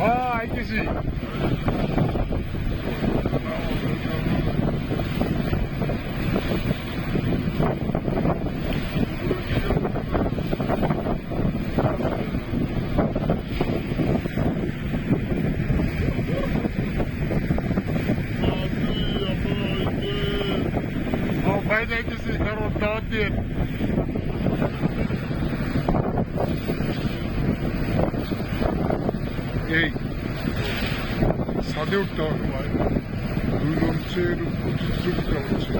Aa, ikisi. Haydi ikisi, her ortağı değil. এই ছাদে উঠতে হবে দুই লঞ্চের প্রতিযোগিতা হচ্ছে